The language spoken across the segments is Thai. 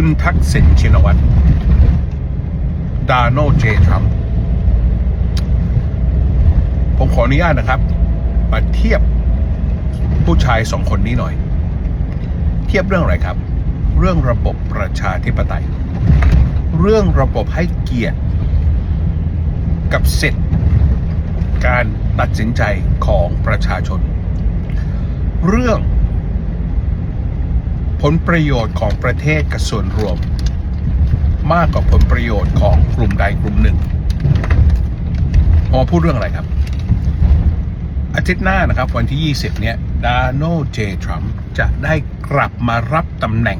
คุณทักษิณชินวัตรดาโนเจทรัมผมขออนุญาตนะครับ มาเทียบผู้ชายสองคนนี้หน่อย เทียบเรื่องอะไรครับ เรื่องระบบประชาธิปไตย เรื่องระบบให้เกียรติกับสิทธิการตัดสินใจของประชาชน เรื่อง ลประโยชน์ของประเทศกับส่วนรวม มากกว่าผลประโยชน์ของกลุ่มใดกลุ่มหนึ่งผมมาพูดเรื่องอะไรครับ อาทิตย์หน้านะครับวันที่ 20 เนี่ยดาโนเจทรัมจะได้กลับมารับตำแหน่ง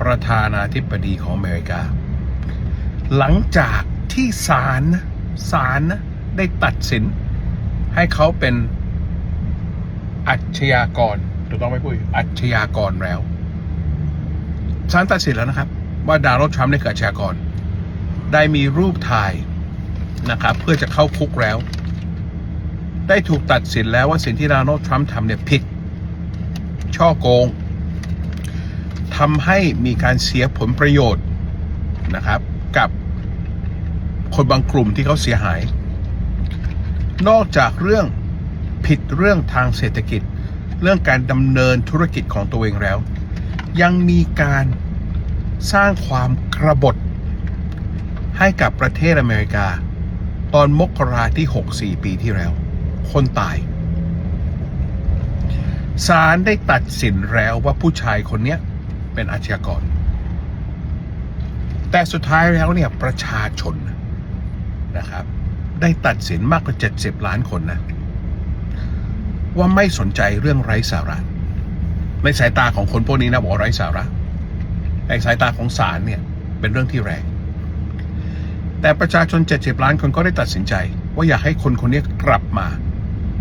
ประธานาธิบดีของอเมริกา หลังจากที่ศาลนะศาลนะได้ตัดสิน ให้เขาเป็นอาชญากรถูกต้องไหมปุ้ยอาชญากรแล้ว ศาลตัดสินแล้วนะครับ ว่าดาโนทรัมป์ได้เกิดอาชญากร ได้มีรูปถ่ายนะครับ เพื่อจะเข้าคุกแล้ว ได้ถูกตัดสินแล้วว่าสิ่งที่ดาโนทรัมป์ทำเนี่ยผิด ช่อโกงทำให้มีการเสียผลประโยชน์นะครับ กับคนบางกลุ่มที่เขาเสียหาย นอกจากเรื่องผิดเรื่องทางเศรษฐกิจ เรื่องการดำเนินธุรกิจของตัวเองแล้ว ยังมีการสร้างความกระบฏให้กับประเทศอเมริกา ตอนมกราที่ 64 ปีที่แล้ว คนตายศาลได้ตัดสินแล้วว่าผู้ชายคนนี้เป็นอาชญากร แต่สุดท้ายแล้วเนี่ยประชาชนนะครับ ได้ตัดสินมากกว่า 70 ล้านคนนะ ว่าไม่สนใจเรื่องไร้สาระ ในสายตาของคนพวกนี้นะบอกไร้สาระในสายตาของศาลเนี่ยเป็นเรื่องที่แรง แต่ประชาชน 70 ล้านคนก็ได้ตัดสินใจ ว่าอยากให้คนคนนี้กลับมา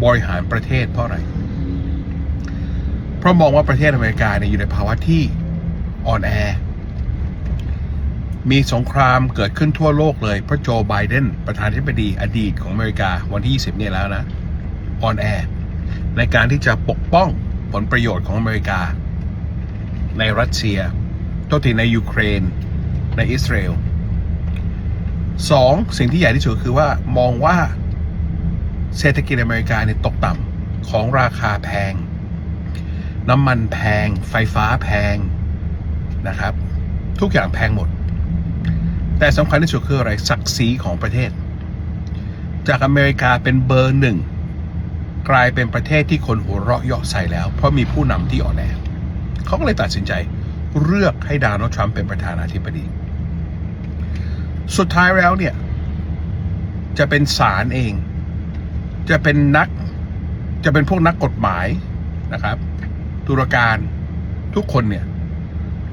บริหารประเทศเพราะอะไร เพราะมองว่าประเทศอเมริกาเนี่ยอยู่ในภาวะที่อ่อนแอ มีสงครามเกิดขึ้นทั่วโลกเลย เพราะโจไบเดนประธานาธิบดีอดีตของอเมริกาวันที่ 20 เนี่ยแล้วนะอ่อนแอ ในการที่จะปกป้อง ผลประโยชน์ของอเมริกา ในรัสเซียโทษทีในยูเครน ในอิสราเอลสองสิ่งที่ใหญ่ที่สุดคือว่ามองว่าเศรษฐกิจอเมริกาเนี่ยตกต่ำของราคาแพง น้ำมันแพง ไฟฟ้าแพงนะครับ ทุกอย่างแพงหมด แต่สำคัญที่สุดคืออะไรศักดิ์ศรีของประเทศ จากอเมริกาเป็นเบอร์หนึ่ง กลายเป็นประเทศที่คนหัวเราะเยาะใส่แล้ว เพราะมีผู้นำที่อ่อนแอเขาก็เลยตัดสินใจเลือกให้ดาโนลด์ทรัมป์เป็นประธานาธิบดี สุดท้ายแล้วเนี่ย จะเป็นศาลเอง จะเป็นนักจะเป็นพวกนักกฎหมายนะครับตุรการทุกคนเนี่ย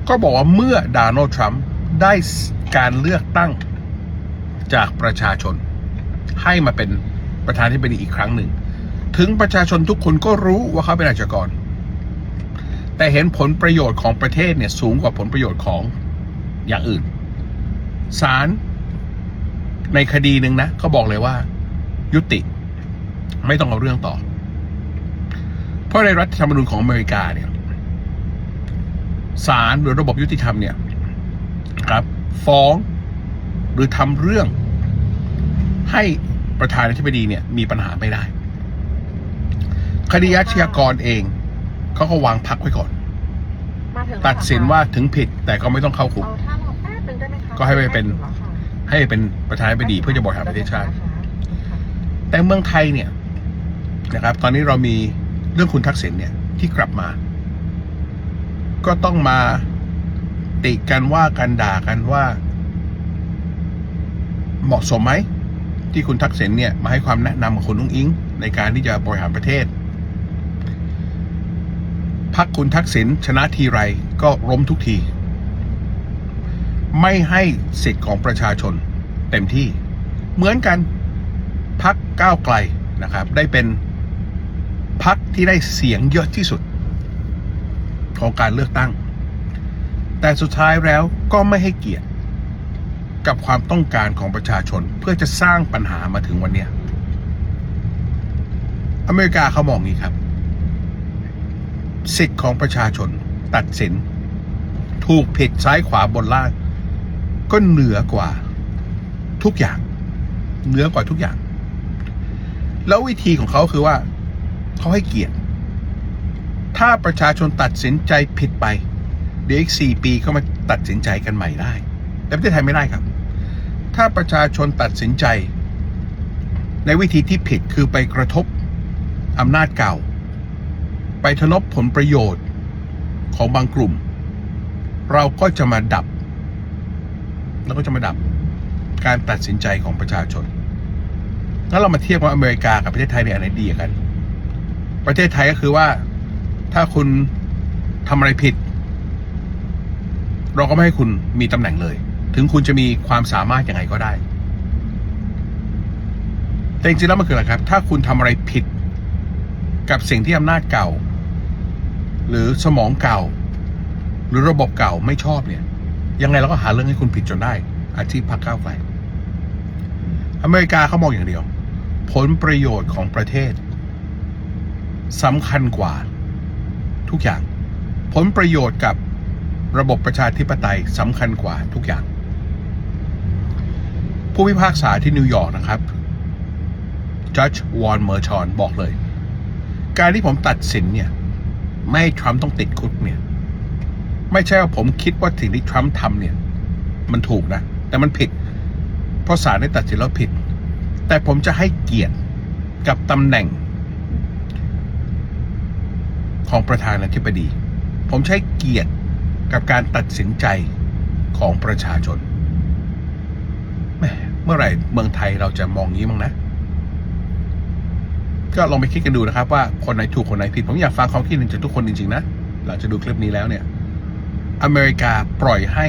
ก็บอกว่าเมื่อดาโนลด์ทรัมป์ได้การเลือกตั้งจากประชาชน ให้มาเป็นประธานาธิบดีอีกครั้งหนึ่ง ถึงประชาชนทุกคนก็รู้ว่าเขาเป็นอาชญากร แต่เห็นผลประโยชน์ของประเทศเนี่ยสูงกว่าผลประโยชน์ของอย่างอื่นศาลในคดีหนึ่งนะเขาบอกเลยว่า ยุติไม่ต้องเอาเรื่องต่อ เพราะในรัฐธรรมนูญของอเมริกาเนี่ยศาลหรือระบบยุติธรรมเนี่ยครับ ฟ้องหรือทำเรื่องให้ประธานาธิบดีเนี่ยมีปัญหาไม่ได้ คดีอาชญากรเองเขาก็วางพักไว้ก่อน มาถึงตัดสินว่าถึงผิดแต่ก็ไม่ต้องเข้าคุก เอาท่ามาแป๊บนึงได้ไหมคะก็ให้ไปเป็น ให้เป็นประธานาธิบดีเพื่อจะบริหารประเทศชาติ แต่เมืองไทยเนี่ยนะครับ ตอนนี้เรามีเรื่องคุณทักษิณเนี่ยที่กลับมา ก็ต้องมาติกันว่ากันด่ากันว่า เหมาะสมไหมที่คุณทักษิณเนี่ยมาให้ความแนะนำกับคุณนุ้งอิง ในการที่จะบริหารประเทศ พักคุณทักษิณชนะทีไรก็ล้มทุกที ไม่ให้สิทธิ์ของประชาชนเต็มที่ เหมือนกันพักก้าวไกลนะครับ ได้เป็นพักที่ได้เสียงเยอะที่สุด ของการเลือกตั้ง แต่สุดท้ายแล้วก็ไม่ให้เกียรติกับความต้องการของประชาชนเพื่อจะสร้างปัญหามาถึงวันนี้ อเมริกาเขามองงี้ครับ สิทธิ์ของประชาชนตัดสิน ถูกผิดซ้ายขวาบนล่าง ก็เหนือกว่าทุกอย่าง เหนือกว่าทุกอย่าง แล้ววิธีของเขาคือว่าเขาให้เกียรติถ้าประชาชนตัดสินใจผิดไป เดี๋ยวอีกสี่ปีก็มาตัดสินใจกันใหม่ได้ แต่ประเทศไทยไม่ได้ครับ ถ้าประชาชนตัดสินใจ ในวิธีที่ผิดคือไปกระทบอำนาจเก่า ไปทนบผลประโยชน์ของบางกลุ่ม เราก็จะมาดับ แล้วก็จะมาดับการตัดสินใจของประชาชนแล้วเรามาเทียบว่าอเมริกากับประเทศไทยเนี่ยอันไหนดีตกัน ประเทศไทยก็คือว่าถ้าคุณทำอะไรผิด เราก็ไม่ให้คุณมีตำแหน่งเลย ถึงคุณจะมีความสามารถยังไงก็ได้ แต่จริงๆแล้วมันคืออะไรครับ ถ้าคุณทำอะไรผิด กับสิ่งที่อำนาจเก่า หรือสมองเก่า หรือระบบเก่าไม่ชอบเนี่ย ยังไงเราก็หาเรื่องให้คุณผิดจนได้ อาชีพพักก้าวไกลอเมริกาเขามองอย่างเดียว ผลประโยชน์ของประเทศสำคัญกว่า ทุกอย่าง ผลประโยชน์กับระบบประชาธิปไตยสำคัญกว่าทุกอย่าง ผู้พิพากษาที่นิวยอร์กนะครับจัดวอนเมอร์ชอนบอกเลย การที่ผมตัดสินเนี่ย ไม่ให้ทรัมป์ต้องติดคุกเนี่ย ไม่ใช่ว่าผมคิดว่าสิ่งที่ทรัมป์ทำเนี่ย มันถูกนะ แต่มันผิด เพราะศาลได้ตัดสินแล้วผิด แต่ผมจะให้เกียรติกับตำแหน่ง ของประธานาธิบดี ผมใช้เกียรติกับการตัดสินใจของประชาชนแมเมื่อไหร่เมืองไทยเราจะมองงี้มั้งนะ ก็ลองไปคิดกันดูนะครับ ว่าคนไหนถูกคนไหนผิด ผมอยากฟังความคิดเห็นจากทุกคนจริงๆนะหลังจากดูคลิปนี้แล้วเนี่ย อเมริกาปล่อยให้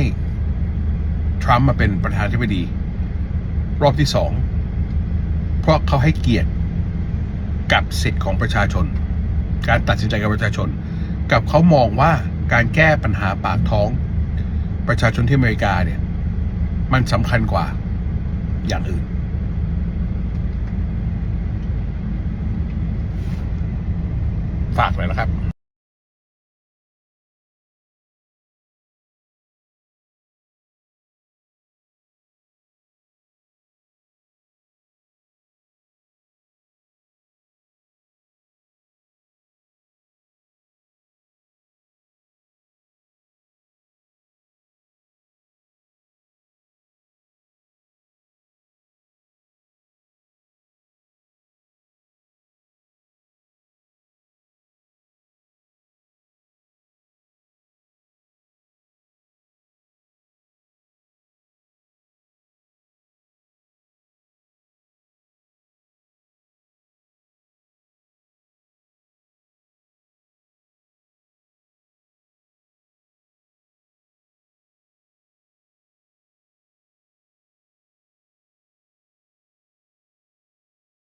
ทรัมป์มาเป็นประธานาธิบดี รอบที่สองเพราะเขาให้เกียรติกับสิทธิ์ของประชาชน การตัดสินใจกับประชาชน กับเขามองว่าการแก้ปัญหาปากท้อง ประชาชนที่อเมริกาเนี่ย มันสำคัญกว่าอย่างอื่น ฝากเลยนะครับ